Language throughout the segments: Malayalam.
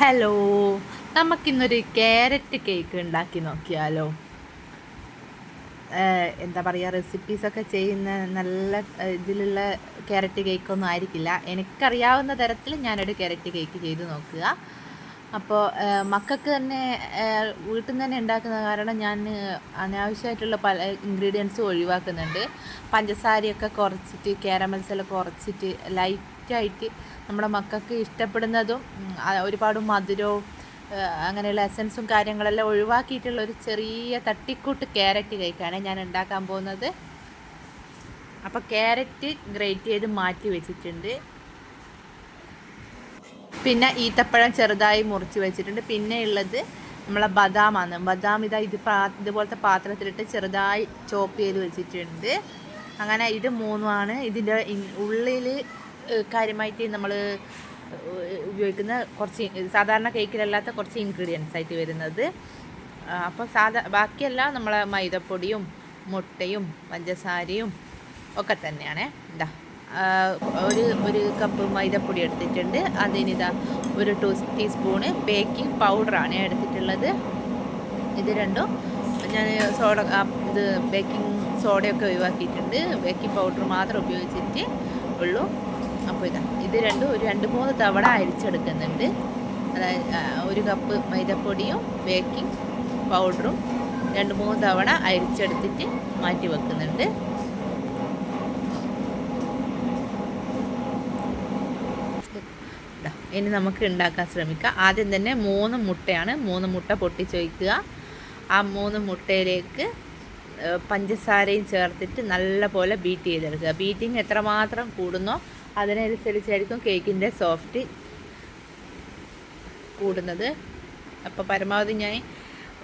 ഹലോ നമുക്കിന്നൊരു ക്യാരറ്റ് കേക്ക് ഉണ്ടാക്കി നോക്കിയാലോ. എന്താ പറയുക റെസിപ്പീസൊക്കെ ചെയ്യുന്ന നല്ല ഇതിലുള്ള ക്യാരറ്റ് കേക്കൊന്നും ആയിരിക്കില്ല. എനിക്കറിയാവുന്ന തരത്തിൽ ഞാനൊരു ക്യാരറ്റ് കേക്ക് ചെയ്ത് നോക്കുക. അപ്പോൾ മക്കൾക്ക് തന്നെ വീട്ടിൽ നിന്ന് തന്നെ ഉണ്ടാക്കുന്ന കാരണം ഞാൻ അനാവശ്യമായിട്ടുള്ള പല ഇൻഗ്രീഡിയൻസും ഒഴിവാക്കുന്നുണ്ട്. പഞ്ചസാരയൊക്കെ കുറച്ചിട്ട് കാരമൽസ് എല്ലാം കുറച്ചിട്ട് ലൈറ്റായിട്ട് നമ്മുടെ മക്കൾക്ക് ഇഷ്ടപ്പെടുന്നതും ഒരുപാട് മധുരവും അങ്ങനെയുള്ള എസൻസും കാര്യങ്ങളെല്ലാം ഒഴിവാക്കിയിട്ടുള്ള ഒരു ചെറിയ തട്ടിക്കൂട്ട് ക്യാരറ്റ് കേക്കാണ് ഞാൻ ഉണ്ടാക്കാൻ പോകുന്നത്. അപ്പോൾ ക്യാരറ്റ് ഗ്രേറ്റ് ചെയ്ത് മാറ്റി വെച്ചിട്ടുണ്ട്. പിന്നെ ഈത്തപ്പഴം ചെറുതായി മുറിച്ച് വെച്ചിട്ടുണ്ട്. പിന്നെ ഉള്ളത് നമ്മളെ ബദാമാണ്. ബദാം ഇതാ ഇത് പാ ഇതുപോലത്തെ പാത്രത്തിലിട്ട് ചെറുതായി ചോപ്പ് ചെയ്ത് വെച്ചിട്ടുണ്ട്. അങ്ങനെ ഇത് മൂന്നുമാണ് ഇതിന്റെ ഉള്ളിൽ കാര്യമായിട്ട് നമ്മൾ ഉപയോഗിക്കുന്ന കുറച്ച് സാധാരണ കേക്കിലല്ലാത്ത കുറച്ച് ഇൻഗ്രീഡിയൻസ് ആയിട്ട് വരുന്നത്. അപ്പോൾ സാധാ ബാക്കിയെല്ലാം നമ്മളെ മൈദപ്പൊടിയും മുട്ടയും പഞ്ചസാരയും ഒക്കെ തന്നെയാണ്. ഇതാ ഒരു ഒരു കപ്പ് മൈദപ്പൊടി എടുത്തിട്ടുണ്ട്. അതിനിതാ ഒരു ടൂ ടീസ്പൂണ് ബേക്കിംഗ് പൗഡറാണ് എടുത്തിട്ടുള്ളത്. ഇത് രണ്ടും ഞാൻ സോഡ ഇത് ബേക്കിംഗ് സോഡയൊക്കെ ഒഴിവാക്കിയിട്ടുണ്ട്. ബേക്കിംഗ് പൗഡർ മാത്രം ഉപയോഗിച്ചിട്ട് ഉള്ളൂ. അപ്പോൾ ഇതാ ഇത് രണ്ടും ഒരു രണ്ട് മൂന്ന് തവണ അരിച്ചെടുക്കുന്നുണ്ട്. അതായത് ഒരു കപ്പ് മൈദപ്പൊടിയും ബേക്കിംഗ് പൗഡറും രണ്ട് മൂന്ന് തവണ അരിച്ചെടുത്തിട്ട് മാറ്റി വെക്കുന്നുണ്ട്. ഇനി നമുക്ക് ഉണ്ടാക്കാൻ ശ്രമിക്കാം. ആദ്യം തന്നെ മൂന്ന് മുട്ടയാണ് മൂന്ന് മുട്ട പൊട്ടിച്ച് വയ്ക്കുക ആ മൂന്ന് മുട്ടയിലേക്ക് പഞ്ചസാരയും ചേർത്തിട്ട് നല്ല പോലെ ബീറ്റ് ചെയ്തെടുക്കുക. ബീറ്റിംഗ് എത്രമാത്രം കൂടുന്നോ അതിനനുസരിച്ചായിരിക്കും കേക്കിന്റെ സോഫ്റ്റ് കൂടുന്നത്. അപ്പോൾ പരമാവധി ഞാൻ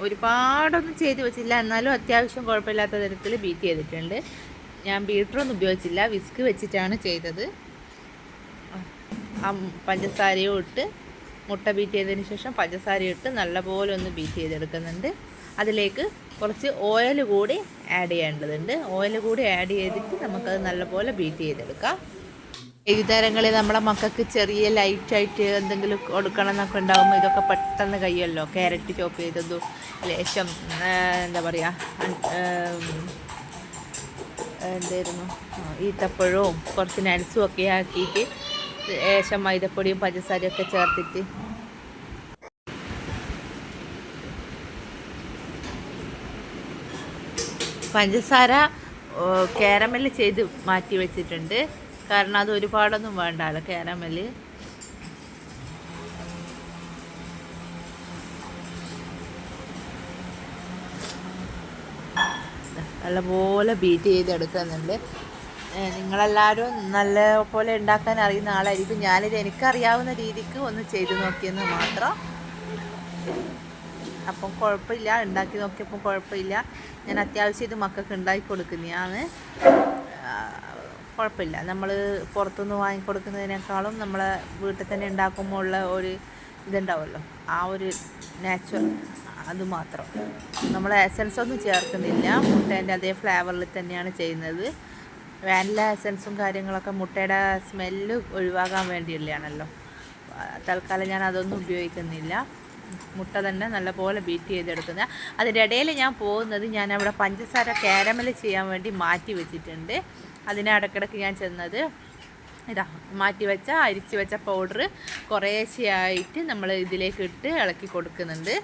ഒരുപാടൊന്നും ചെയ്ത് വെച്ചില്ല. എന്നാലും അത്യാവശ്യം കുഴപ്പമില്ലാത്ത തരത്തിൽ ബീറ്റ് ചെയ്തിട്ടുണ്ട്. ഞാൻ ബീറ്ററൊന്നും ഉപയോഗിച്ചില്ല. വിസ്ക് വെച്ചിട്ടാണ് ചെയ്തത്. ആ പഞ്ചസാരയും ഇട്ട് മുട്ട ബീറ്റ് ചെയ്തതിന് ശേഷം പഞ്ചസാരയും ഇട്ട് നല്ലപോലെ ഒന്ന് ബീറ്റ് ചെയ്തെടുക്കുന്നുണ്ട്. അതിലേക്ക് കുറച്ച് ഓയിൽ കൂടി ആഡ് ചെയ്യേണ്ടതുണ്ട്. ഓയിൽ കൂടി ആഡ് ചെയ്തിട്ട് നമുക്കത് നല്ലപോലെ ബീറ്റ് ചെയ്തെടുക്കാം. വൈകുന്നേരങ്ങളിൽ നമ്മളെ മക്കൾക്ക് ചെറിയ ലൈറ്റായിട്ട് എന്തെങ്കിലും കൊടുക്കണം എന്നൊക്കെ ഉണ്ടാകുമ്പോൾ ഇതൊക്കെ പെട്ടെന്ന് കഴിയുമല്ലോ? ക്യാരറ്റ് ചോപ്പ് ചെയ്തതും ലേശം എന്താ പറയുക എന്തായിരുന്നു? ഈത്തപ്പഴവും കുറച്ച് നട്സും ഒക്കെ ആക്കിയിട്ട് ലേശം മൈദപ്പൊടിയും പഞ്ചസാരയും ഒക്കെ ചേർത്തിട്ട്. പഞ്ചസാര കാരമൽ ചെയ്ത് മാറ്റി വെച്ചിട്ടുണ്ട്. കാരണം അത് ഒരുപാടൊന്നും വേണ്ടല്ലോ കാരമൽ. നല്ലപോലെ ബീറ്റ് ചെയ്തെടുക്കുന്നുണ്ട്. നിങ്ങളെല്ലാവരും നല്ല പോലെ ഉണ്ടാക്കാൻ അറിയുന്ന ആളായിരിക്കും. ഞാനിത് എനിക്കറിയാവുന്ന രീതിക്ക് ഒന്ന് ചെയ്തു നോക്കിയെന്ന് മാത്രം. അപ്പം കുഴപ്പമില്ല. ഉണ്ടാക്കി നോക്കിയപ്പോൾ കുഴപ്പമില്ല. ഞാൻ അത്യാവശ്യം ഇത് മക്കൾക്ക് ഉണ്ടാക്കി കൊടുക്കുന്നതാണ്. കുഴപ്പമില്ല. നമ്മൾ പുറത്തുനിന്ന് വാങ്ങിക്കൊടുക്കുന്നതിനേക്കാളും നമ്മളെ വീട്ടിൽ തന്നെ ഉണ്ടാക്കുമ്പോൾ ഉള്ള ഒരു ഇതുണ്ടാവുമല്ലോ. ആ ഒരു നാച്ചുറൽ അത് മാത്രം. നമ്മൾ എസൻസ് ഒന്നും ചേർക്കുന്നില്ല. മുട്ടേന്റെ അതേ ഫ്ലേവറിൽ തന്നെയാണ് ചെയ്യുന്നത്. വാനില എസൻസും കാര്യങ്ങളൊക്കെ മുട്ടയുടെ സ്മെല്ല് ഒഴിവാകാൻ വേണ്ടിയുള്ളതാണല്ലോ. തൽക്കാലം ഞാൻ അതൊന്നും ഉപയോഗിക്കുന്നില്ല. മുട്ട തന്നെ നല്ലപോലെ ബീറ്റ് ചെയ്തെടുക്കുന്നത് അതിന്റെ ഇടയിൽ ഞാൻ പോകുന്നത് ഞാൻ അവിടെ പഞ്ചസാര കാരമൽ ചെയ്യാൻ വേണ്ടി മാറ്റി വെച്ചിട്ടുണ്ട്. അതിന് ഇടയ്ക്കിടയ്ക്ക് ഞാൻ ചെന്നത് ഇതാ മാറ്റി വെച്ച അരിച്ച് വെച്ച പൗഡർ കുറേശ്ശെയായിട്ട് നമ്മൾ ഇതിലേക്ക് ഇട്ട് ഇളക്കി കൊടുക്കുന്നുണ്ട്.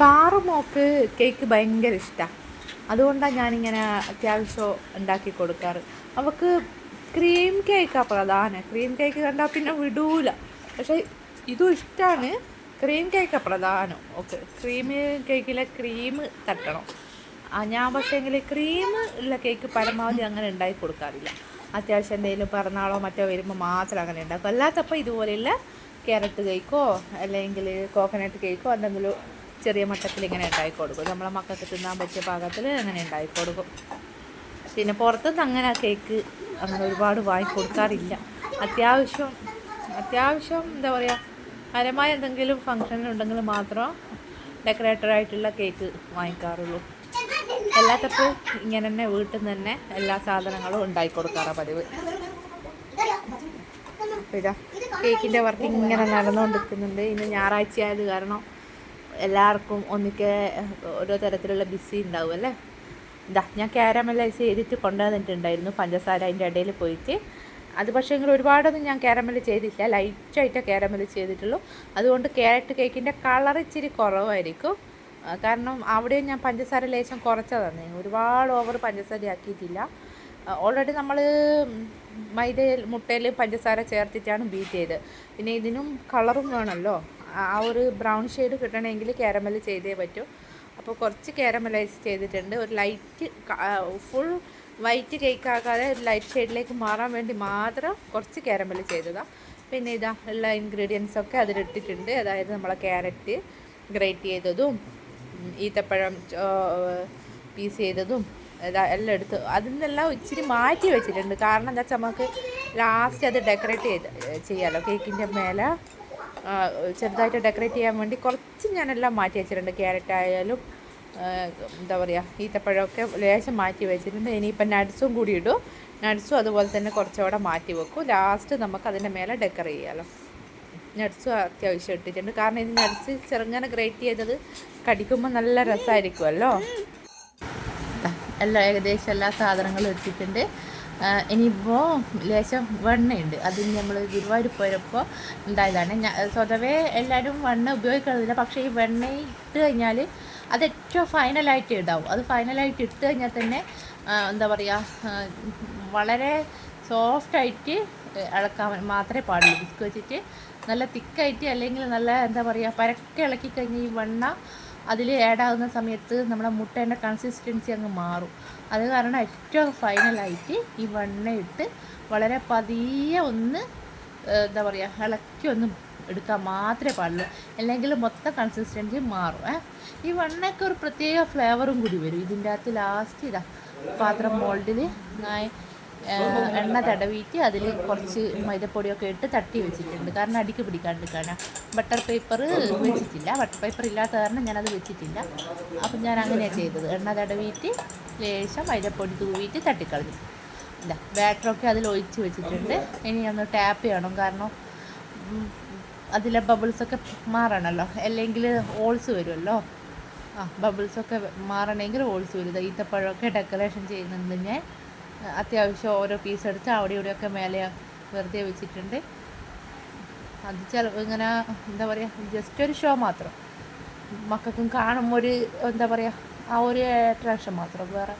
പാറുമോക്ക് കേക്ക് ഭയങ്കര ഇഷ്ടമാണ് അതുകൊണ്ടാണ് ഞാനിങ്ങനെ അത്യാവശ്യം ഉണ്ടാക്കി കൊടുക്കാറ്. അവൾക്ക് ക്രീം കേക്കാണ് പ്രധാനം. ക്രീം കേക്ക് കണ്ടാൽ പിന്നെ വിടൂല. പക്ഷേ ഇതും ഇഷ്ടമാണ് ക്രീം കേക്കാണ് പ്രധാനം. ഓക്കെ ക്രീം കേക്കിലെ ക്രീം തട്ടണം. ഞാൻ പക്ഷേങ്കിൽ ക്രീം ഉള്ള കേക്ക് പരമാവധി അങ്ങനെ ഉണ്ടാക്കി കൊടുക്കാറില്ല. അത്യാവശ്യം എന്തെങ്കിലും പിറന്നാളോ മറ്റോ വരുമ്പോൾ മാത്രം അങ്ങനെ ഉണ്ടാക്കും. അല്ലാത്തപ്പോൾ ഇതുപോലെയുള്ള ക്യാരറ്റ് കേക്കോ അല്ലെങ്കിൽ കോക്കനട്ട് കേക്കോ എന്തെങ്കിലും ചെറിയ മട്ടത്തിൽ ഇങ്ങനെ ഉണ്ടാക്കി കൊടുക്കും. നമ്മളെ മക്കൾക്ക് തിന്നാൻ പറ്റിയ പാകത്തിൽ അങ്ങനെ ഉണ്ടാക്കി കൊടുക്കും. പിന്നെ പുറത്തുനിന്ന് അങ്ങനെ കേക്ക് അങ്ങനെ ഒരുപാട് വാങ്ങി കൊടുക്കാറില്ല. അത്യാവശ്യം അത്യാവശ്യം എന്താ പറയുക പരമായ എന്തെങ്കിലും ഫങ്ഷനുണ്ടെങ്കിൽ മാത്രം ഡെക്കറേറ്ററായിട്ടുള്ള കേക്ക് വാങ്ങിക്കാറുള്ളൂ. അല്ലാത്തപ്പോൾ ഇങ്ങനെ തന്നെ വീട്ടിൽ നിന്ന് തന്നെ എല്ലാ സാധനങ്ങളും ഉണ്ടാക്കി കൊടുക്കാറാണ് പതിവ്. ഇതാ കേക്കിന്റെ വർക്ക് ഇങ്ങനെ നടന്നുകൊണ്ടിരിക്കുന്നുണ്ട് ഇന്ന് ഞായറാഴ്ച ആയത് കാരണം എല്ലാവർക്കും ഒന്നിക്കെ ഓരോ തരത്തിലുള്ള ബിസി ഉണ്ടാവും അല്ലേ? ഇതാ ഞാൻ ക്യാരമലൈസ് ചെയ്തിട്ട് കൊണ്ടുവന്നിട്ടുണ്ടായിരുന്നു. പഞ്ചസാര അതിന്റെ ഇടയിൽ പോയിട്ട്. അത് പക്ഷേ എങ്കിൽ ഒരുപാടൊന്നും ഞാൻ കാരമൽ ചെയ്തില്ല ലൈറ്റായിട്ടേ കാരമൽ ചെയ്തിട്ടുള്ളൂ. അതുകൊണ്ട് ക്യാരറ്റ് കേക്കിന്റെ കളർ ഇച്ചിരി കുറവായിരിക്കും. കാരണം അവിടെ ഞാൻ പഞ്ചസാര ലേശം കുറച്ചതാണ്. ഒരുപാട് ഓവർ പഞ്ചസാര ആക്കിയിട്ടില്ല. ഓൾറെഡി നമ്മൾ മൈദയിൽ മുട്ടയിൽ പഞ്ചസാര ചേർത്തിട്ടാണ് ബീറ്റ് ചെയ്ത് പിന്നെ ഇതിനും കളറും വേണമല്ലോ ആ ഒരു ബ്രൗൺ ഷെയ്ഡ് കിട്ടണമെങ്കിൽ കാരമൽ ചെയ്തേ പറ്റൂ. അപ്പോൾ കുറച്ച് കാരമലൈസ് ചെയ്തിട്ടുണ്ട്. ഒരു ലൈറ്റ് ഫുൾ വൈറ്റ് കേക്ക് ആകാതെ ഒരു ലൈറ്റ് ഷെയ്ഡിലേക്ക് മാറാൻ വേണ്ടി മാത്രം കുറച്ച് കാരമൽ ചെയ്തതാണ് പിന്നെ ഇതാ ഉള്ള ഇൻഗ്രീഡിയൻസ് ഒക്കെ അതിലിട്ടിട്ടുണ്ട്. അതായത് നമ്മളെ ക്യാരറ്റ് ഗ്രേറ്റ് ചെയ്തതും ഈത്തപ്പഴം പീസ് ചെയ്തതും എല്ലാം എടുത്ത് അതിൽ നിന്നെല്ലാം ഇച്ചിരി മാറ്റി വെച്ചിട്ടുണ്ട്. കാരണം എന്താ വെച്ചാൽ നമുക്ക് ലാസ്റ്റ് അത് ഡെക്കറേറ്റ് ചെയ്ത് ചെയ്യാമല്ലോ കേക്കിന്റെ മേലെ ചെറുതായിട്ട് ഡെക്കറേറ്റ് ചെയ്യാൻ വേണ്ടി കുറച്ച് ഞാനെല്ലാം മാറ്റി വെച്ചിട്ടുണ്ട്. ക്യാരറ്റ് ആയാലും എന്താ പറയുക ഈത്തപ്പഴമൊക്കെ ലേശം മാറ്റി വെച്ചിട്ടുണ്ട്. ഇനിയിപ്പം നട്സും കൂടി ഇടും. നട്സും അതുപോലെ തന്നെ കുറച്ചുകൂടെ മാറ്റി വെക്കും. ലാസ്റ്റ് നമുക്ക് അതിന്റെ മേലെ ഡെക്കറേറ്റ് ചെയ്യാമല്ലോ നട്ട്സും അത്യാവശ്യം ഇട്ടിട്ടുണ്ട്. കാരണം ഇത് നട്ട്സ് ചെറുങ്ങനെ ഗ്രേറ്റ് ചെയ്തത് കടിക്കുമ്പോൾ നല്ല രസമായിരിക്കുമല്ലോ എല്ലാം ഏകദേശം എല്ലാ സാധനങ്ങളും ഇട്ടിട്ടുണ്ട്. ഇനിയിപ്പോൾ ലേശം വെണ്ണയുണ്ട്. അത് നമ്മൾ ഗുരുവായൂർ പോയപ്പോൾ ഉണ്ടായതാണ്. സ്വതവേ എല്ലാവരും വെണ്ണ ഉപയോഗിക്കുന്നില്ല പക്ഷേ ഈ വെണ്ണ ഇട്ട് കഴിഞ്ഞാൽ അത് ഏറ്റവും ഫൈനലായിട്ട് ഇടാവും. അത് ഫൈനലായിട്ട് ഇട്ട് കഴിഞ്ഞാൽ തന്നെ എന്താ പറയുക വളരെ സോഫ്റ്റായിട്ട് ഇളക്കാൻ മാത്രമേ പാടുള്ളൂ. ബിസ്ക് വെച്ചിട്ട് നല്ല തിക്കായിട്ട് അല്ലെങ്കിൽ നല്ല എന്താ പറയുക പരക്കെ ഇളക്കി കഴിഞ്ഞാൽ ഈ വെണ്ണ അതിൽ ആഡാകുന്ന സമയത്ത് നമ്മുടെ മുട്ടേന്റെ കൺസിസ്റ്റൻസി അങ്ങ് മാറും. അത് കാരണം ഏറ്റവും ഫൈനലായിട്ട് ഈ വെണ്ണ ഇട്ട് വളരെ പതിയെ ഒന്ന് എന്താ പറയുക ഇളക്കി ഒന്ന് എടുക്കാൻ മാത്രമേ പാടുള്ളൂ. അല്ലെങ്കിൽ മൊത്തം കൺസിസ്റ്റൻസി മാറും ഏ. ഈ വെണ്ണയ്ക്ക് ഒരു പ്രത്യേക ഫ്ലേവറും കൂടി വരും. ഇതിന്റെ അകത്ത് ലാസ്റ്റ് ഇതാ പാത്രം മോൾഡിൽ എണ്ണ തടവിയിട്ട് അതിൽ കുറച്ച് മൈദപ്പൊടിയൊക്കെ ഇട്ട് തട്ടി വെച്ചിട്ടുണ്ട്. കാരണം അടിക്ക് പിടിക്കാണ്ടിരിക്കാണ് ബട്ടർ പേപ്പർ വെച്ചിട്ടില്ല. ബട്ടർ പേപ്പർ ഇല്ലാത്ത കാരണം ഞാനത് വെച്ചിട്ടില്ല. അപ്പം ഞാൻ അങ്ങനെയാണ് ചെയ്തത്. എണ്ണ തടവിയിട്ട് ലേശം മൈദപ്പൊടി തൂവിയിട്ട് തട്ടിക്കളഞ്ഞു. ഇല്ല ബാറ്ററൊക്കെ അതിൽ ഒഴിച്ച് വെച്ചിട്ടുണ്ട്. ഇനി ഒന്ന് ടാപ്പ് ചെയ്യണം. കാരണം അതിലെ ബബിൾസൊക്കെ മാറണമല്ലോ അല്ലെങ്കിൽ ഓൾസ് വരുമല്ലോ. ആ ബബിൾസൊക്കെ മാറണമെങ്കിൽ ഓൾസ് വരും. ഈത്തപ്പഴമൊക്കെ ഡെക്കറേഷൻ ചെയ്യുന്നുണ്ട് ഞാൻ. അത്യാവശ്യം ഓരോ പീസ് എടുത്ത് അവിടെ ഇവിടെയൊക്കെ മേലെ വെറുതെ വെച്ചിട്ടുണ്ട്. അത് ചില ഇങ്ങനെ എന്താ പറയുക ജസ്റ്റ് ഒരു ഷോ മാത്രം. മക്കൾക്കും കാണുമ്പോൾ ഒരു എന്താ പറയുക ആ ഒരു അട്രാക്ഷൻ മാത്രം. വേറെ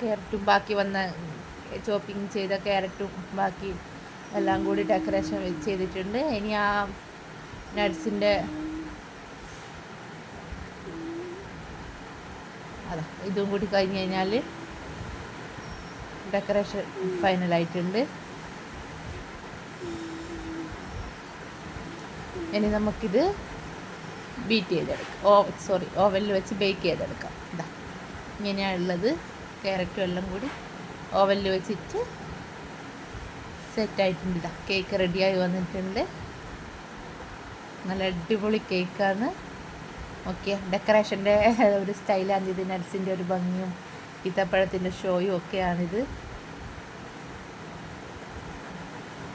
ക്യാരറ്റും ബാക്കി വന്ന ചോപ്പിങ് ചെയ്ത ക്യാരറ്റും ബാക്കി എല്ലാം കൂടി ഡെക്കറേഷൻ ചെയ്തിട്ടുണ്ട്. ഇനി ആ നട്സിന്റെ അതാ ഇതും കൂടി കഴിഞ്ഞ് കഴിഞ്ഞാൽ ഡെക്കറേഷൻ ഫൈനലായിട്ടുണ്ട്. ഇനി നമുക്കിത് ബീറ്റ് ചെയ്തെടുക്കാം. ഓ സോറി ഓവനിൽ വെച്ച് ബേക്ക് ചെയ്തെടുക്കാം. ഇതാ ഇങ്ങനെയാണുള്ളത് ക്യാരറ്റും എല്ലാം കൂടി ഓവനിൽ വെച്ചിട്ട് സെറ്റായിട്ടുണ്ട്. ഇതാ കേക്ക് റെഡിയായി വന്നിട്ടുണ്ട്. നല്ല അടിപൊളി കേക്കാണ്. ഓക്കെ ഡെക്കറേഷന്റെ ഒരു സ്റ്റൈലാണ് ഇത് നട്സിന്റെ ഒരു ഭംഗിയും ഈത്തപ്പഴത്തിന്റെ ഷോയും ഒക്കെയാണിത്.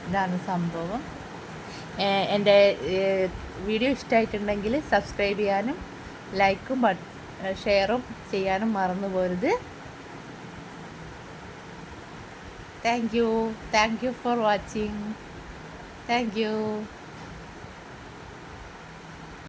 ഇതാണ് സംഭവം. എന്റെ വീഡിയോ ഇഷ്ടമായിട്ടുണ്ടെങ്കിൽ സബ്സ്ക്രൈബ് ചെയ്യാനും ലൈക്കും ഷെയറും ചെയ്യാനും മറന്നു പോരുത്. Thank you. Thank you for watching. Thank you.